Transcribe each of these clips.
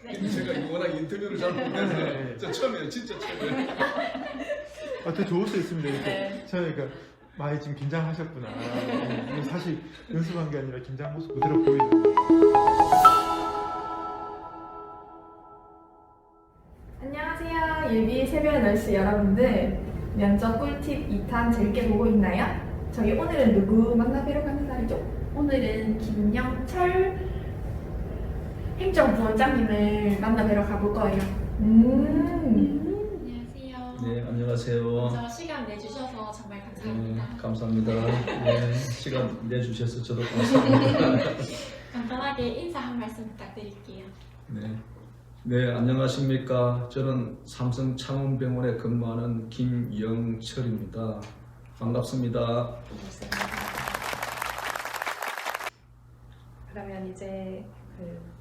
근데 제가 워낙 인터뷰를 잘 못해서 네. 저 처음이에요, 진짜 처음이에요. 아, 되게 좋을 수 있습니다. 이렇게 네. 저는 그러니까 많이 지금 긴장하셨구나. 네, 사실 연습한 게 아니라 긴장 모습 그대로 보이는. 안녕하세요. 예비 새벽 널스 여러분들. 면접 꿀팁 2탄 재밌게 보고 있나요? 저희 오늘은 누구 만나뵈러 가는 날이죠? 오늘은 김영철 행정부원장님을 만나뵈러 가볼 거예요. 음. 안녕하세요. 네, 안녕하세요. 먼저 시간 내주셔서 정말 네, 감사합니다. 감사합니다. 네, 시간 내주셔서 저도 감사합니다. 간단하게 인사 한 말씀 부탁드릴게요. 네. 네, 안녕하십니까. 저는 삼성 창원병원에 근무하는 김영철입니다. 반갑습니다. 반갑습니다. 그러면 이제 그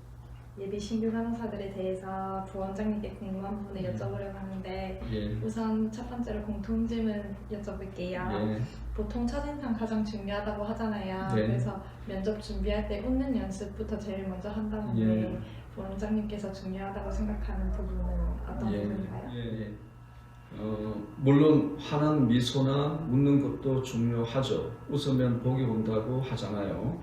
예비 신규 간호사들에 대해서 부원장님께 궁금한 부분을 여쭤보려고 하는데 예. 우선 첫 번째로 공통 질문 여쭤볼게요. 예. 보통 첫인상 가장 중요하다고 하잖아요. 네. 그래서 면접 준비할 때 웃는 연습부터 제일 먼저 한다는데 예. 부원장님께서 중요하다고 생각하는 부분은 어떤 예, 부분인가요? 예, 예. 어, 물론 환한 미소나 웃는 것도 중요하죠. 웃으면 복이 온다고 하잖아요.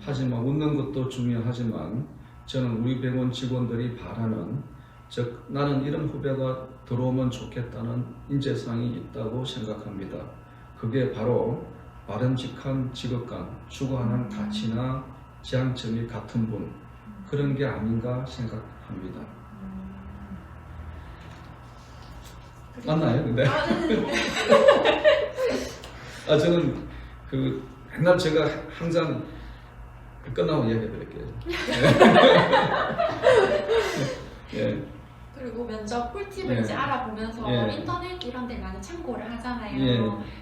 하지만 웃는 것도 중요하지만 저는 우리 병원 직원들이 바라는 즉 나는 이런 후배가 들어오면 좋겠다는 인재상이 있다고 생각합니다. 그게 바로 바람직한 직업관, 추구하는 가치나 지향점이 같은 분 그런 게 아닌가 생각합니다. 맞나요? 근데 아, 네. 아 저는 그 맨날 제가 항상 그 끝나고 이야기해 드릴게요. 예. 그리고 면접 꿀팁을 예. 이제 알아보면서 예. 인터넷 이런 데 많이 참고를 하잖아요. 예.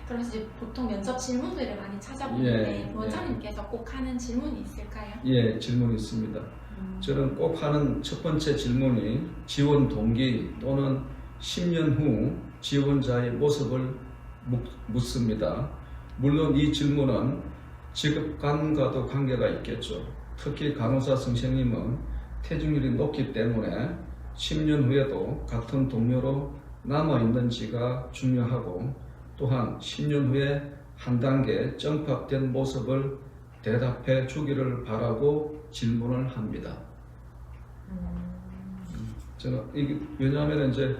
그래서 이제 보통 면접 질문들을 많이 찾아보는데 예. 원장님께서 꼭 하는 질문이 있을까요? 예, 질문이 있습니다. 저는 꼭 하는 첫 번째 질문이 지원 동기 또는 10년 후 지원자의 모습을 묻- 묻습니다. 물론 이 질문은 직업관과도 관계가 있겠죠. 특히 간호사 선생님은 퇴직률이 높기 때문에 10년 후에도 같은 동료로 남아있는지가 중요하고 또한 10년 후에 한 단계 점프된 모습을 대답해 주기를 바라고 질문을 합니다. 저는 이게 왜냐하면 이제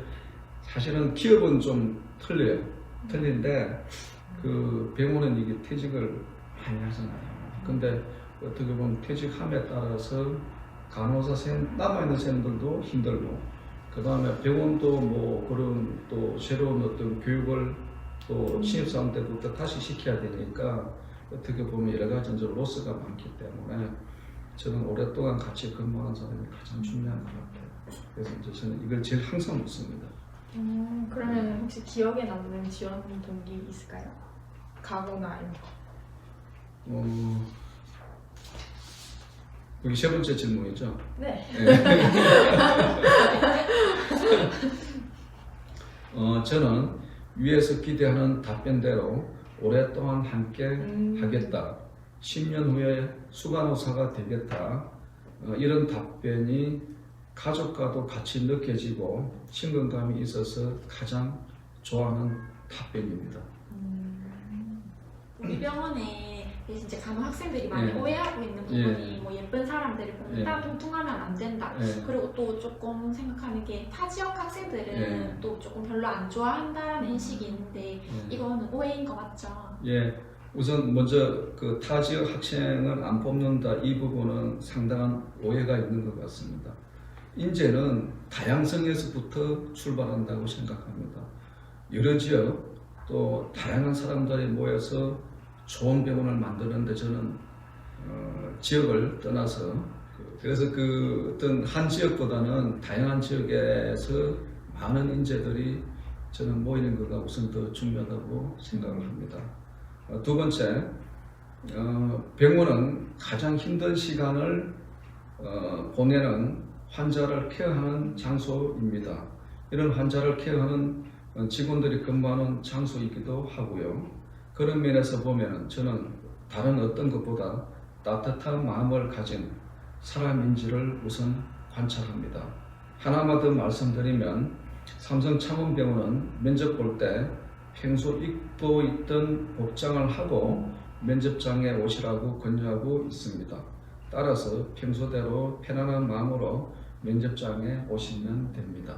사실은 기업은 좀 틀려요. 틀린데 그 병원은 이게 퇴직을 많이 하잖아요. 근데 어떻게 보면 퇴직함에 따라서 간호사 생 남아 있는 선생님들도 힘들고 그 다음에 병원도 뭐 그런 또 새로운 어떤 교육을 또 신입사원 때부터 다시 시켜야 되니까 어떻게 보면 여러 가지 이제 로스가 많기 때문에 저는 오랫동안 같이 근무하는 사람이 가장 중요한 것 같아요. 그래서 이제 저는 이걸 제일 항상 묻습니다. 음, 그러면 혹시 기억에 남는 지원 동기 있을까요? 가거나 이런 거. 어, 여기 세 번째 질문이죠. 네. 어, 저는 위에서 기대하는 답변대로 오랫동안 함께 음. 하겠다. 10년 후에 수간호사가 되겠다. 어, 이런 답변이 가족과도 같이 느껴지고 친근감이 있어서 가장 좋아하는 답변입니다. 우리 병원에 이제 간호 학생들이 많이 예. 오해하고 있는 부분이 예. 뭐 예쁜 사람들을 보면 예. 딱 통통하면 안 된다. 예. 그리고 또 조금 생각하는 게 타 지역 학생들은 예. 또 조금 별로 안 좋아한다는 인식이 있는데 예. 이거는 오해인 것 같죠? 예, 우선 먼저 그 타 지역 학생을 안 뽑는다 이 부분은 상당한 오해가 있는 것 같습니다. 인재는 다양성에서부터 출발한다고 생각합니다. 여러 지역 또 다양한 사람들이 모여서 좋은 병원을 만드는데 저는 어, 지역을 떠나서 그- 그래서 그 어떤 한 지역보다는 다양한 지역에서 많은 인재들이 저는 모이는 것가 우선 더 중요하다고 생각을 합니다. 어, 두 번째, 어, 병원은 가장 힘든 시간을 어, 보내는 환자를 케어하는 장소입니다. 이런 환자를 케어하는 어, 직원들이 근무하는 장소이기도 하고요. 그런 면에서 보면 저는 다른 어떤 것보다 따뜻한 마음을 가진 사람인지를 우선 관찰합니다. 하나만 더 말씀드리면 삼성 창원병원은 면접 볼 때 평소 입고 있던 복장을 하고 면접장에 오시라고 권유하고 있습니다. 따라서 평소대로 편안한 마음으로 면접장에 오시면 됩니다.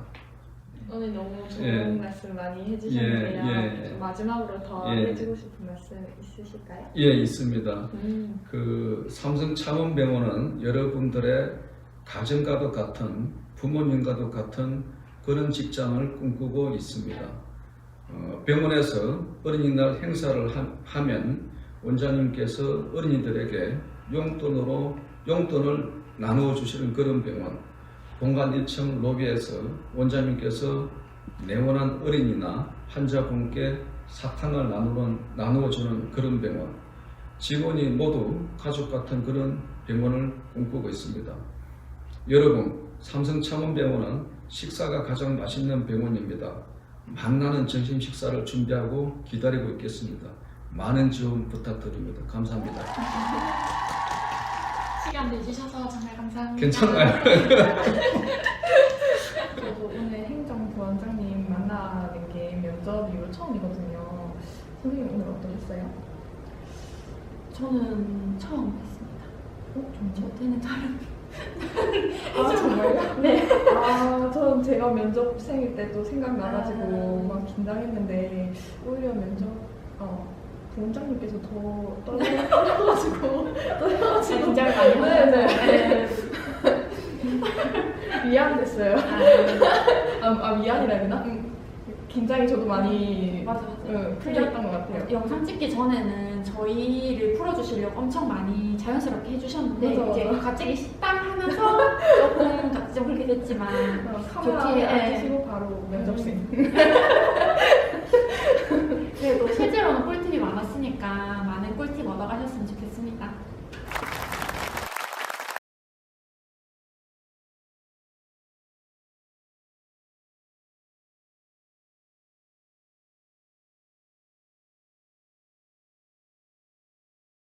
오늘 너무 좋은 예. 말씀 많이 해주셨는데요. 예, 예. 좀 마지막으로 더 예. 해주고 싶은 말씀 있으실까요? 예, 있습니다. 음. 그 삼성 창원병원은 여러분들의 가정과도 같은 부모님과도 같은 그런 직장을 꿈꾸고 있습니다. 어, 병원에서 어린이날 행사를 하, 하면 원장님께서 어린이들에게 용돈으로 용돈을 나누어 주시는 그런 병원. 본관 1층 로비에서 원장님께서 내원한 어린이나 환자분께 사탕을 나누는, 나누어 주는 그런 병원. 직원이 모두 가족 같은 그런 병원을 꿈꾸고 있습니다. 여러분, 삼성 창원병원은 식사가 가장 맛있는 병원입니다. 만나는 점심 식사를 준비하고 기다리고 있겠습니다. 많은 지원 부탁드립니다. 감사합니다. 시간 내주셔서 정말 감사합니다. 괜찮아요. 저도 오늘 행정부원장님 만나는 게 면접 이후로 처음이거든요. 선생님 오늘 어떠셨어요? 저는 처음 봤습니다. 어? 좀 저한테는 다른 아 정말요? 네. 아, 전 제가 면접생일 때도 생각나가지고 막 긴장했는데 오히려 면접 어부 원장님께서 더 떨려- 떨려가지고 떨려가지고 긴장을 많이 네, 하셔서 네. 미안됐어요. 아, 아, 아 미안이라 해야 되나? 음, 긴장이 저도 많이 맞아 맞아. 응, 풀렸던 것 같아요. 영상 찍기 전에는 저희를 풀어주시려고 엄청 많이 자연스럽게 해주셨는데 맞아, 이제 맞아. 갑자기 식당 하면서 조금 갑자기 좀 그렇게 됐지만 어, 카메라에 좋게, 예. 앉으시고 바로 면접생.